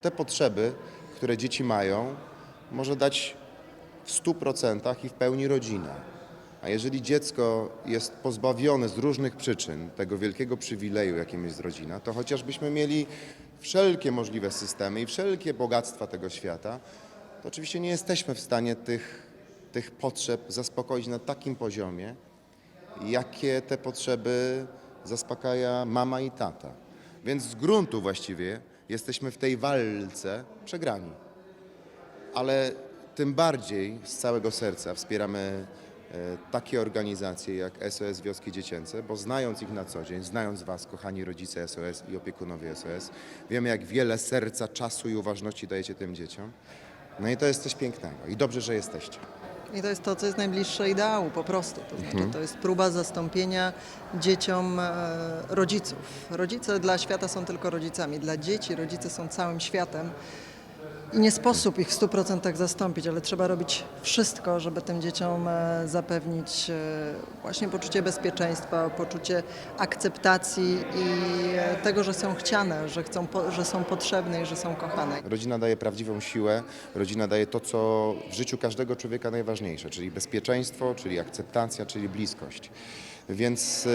Te potrzeby, które dzieci mają, może dać w 100% i w pełni rodzina. A jeżeli dziecko jest pozbawione z różnych przyczyn tego wielkiego przywileju, jakim jest rodzina, to chociażbyśmy mieli wszelkie możliwe systemy i wszelkie bogactwa tego świata, to oczywiście nie jesteśmy w stanie tych, tych potrzeb zaspokoić na takim poziomie, jakie te potrzeby zaspokaja mama i tata. Więc z gruntu właściwie jesteśmy w tej walce przegrani. Ale tym bardziej z całego serca wspieramy e, takie organizacje jak SOS Wioski Dziecięce, bo znając ich na co dzień, znając Was, kochani rodzice SOS i opiekunowie SOS, wiemy jak wiele serca, czasu i uważności dajecie tym dzieciom. No i to jest coś pięknego i dobrze, że jesteście. I to jest to, co jest najbliższe ideału po prostu. To znaczy, to jest próba zastąpienia dzieciom e, rodziców. Rodzice dla świata są tylko rodzicami, dla dzieci rodzice są całym światem. I nie sposób ich w 100% zastąpić, ale trzeba robić wszystko, żeby tym dzieciom e, zapewnić e, właśnie poczucie bezpieczeństwa, poczucie akceptacji i e, tego, że są chciane, że, chcą, że są potrzebne i że są kochane. Rodzina daje prawdziwą siłę, rodzina daje to, co w życiu każdego człowieka najważniejsze, czyli bezpieczeństwo, czyli akceptacja, czyli bliskość. Więc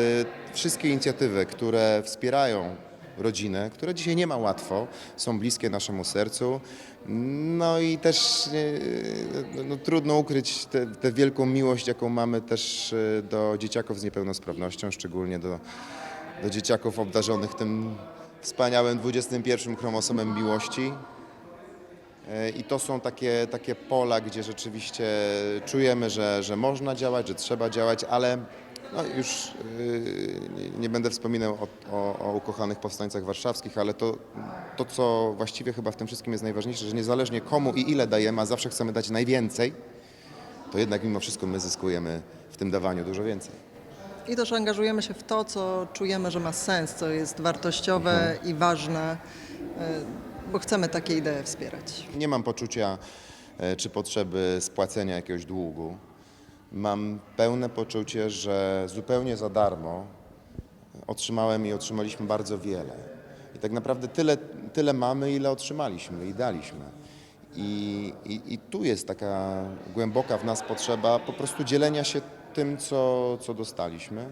wszystkie inicjatywy, które wspierają rodzinę, które dzisiaj nie ma łatwo, są bliskie naszemu sercu. No i też y, no, trudno ukryć tę wielką miłość, jaką mamy też y, do dzieciaków z niepełnosprawnością, szczególnie do, do dzieciaków obdarzonych tym wspaniałym 21 chromosomem miłości. E, I to są takie, takie pola, gdzie rzeczywiście czujemy, że, że można działać, że trzeba działać, ale no już yy, nie- będę wspominał o, o, o ukochanych powstańcach warszawskich, ale to, to, co właściwie chyba w tym wszystkim jest najważniejsze, że niezależnie komu i ile dajemy, a zawsze chcemy dać najwięcej, to jednak mimo wszystko my zyskujemy w tym dawaniu dużo więcej. I też angażujemy się w to, co czujemy, że ma sens, co jest wartościowe i ważne, y, bo chcemy takie idee wspierać. Nie mam poczucia e, czy potrzeby spłacenia jakiegoś długu. Mam pełne poczucie, że zupełnie za darmo otrzymałem i otrzymaliśmy bardzo wiele. I tak naprawdę tyle, tyle mamy, ile otrzymaliśmy i daliśmy. I, i, I tu jest taka głęboka w nas potrzeba po prostu dzielenia się tym, co, co dostaliśmy.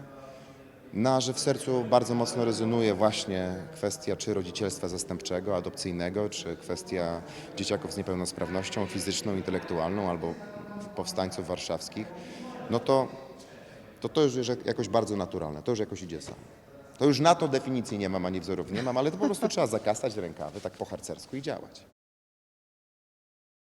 Na, że w sercu bardzo mocno rezonuje właśnie kwestia czy rodzicielstwa zastępczego, adopcyjnego, czy kwestia dzieciaków z niepełnosprawnością fizyczną, intelektualną albo powstańców warszawskich, no to to, to już jest jakoś bardzo naturalne, to już jakoś idzie sam. To już na to definicji nie mam, ani wzorów nie mam, ale to po prostu trzeba zakastać rękawy tak po harcersku i działać.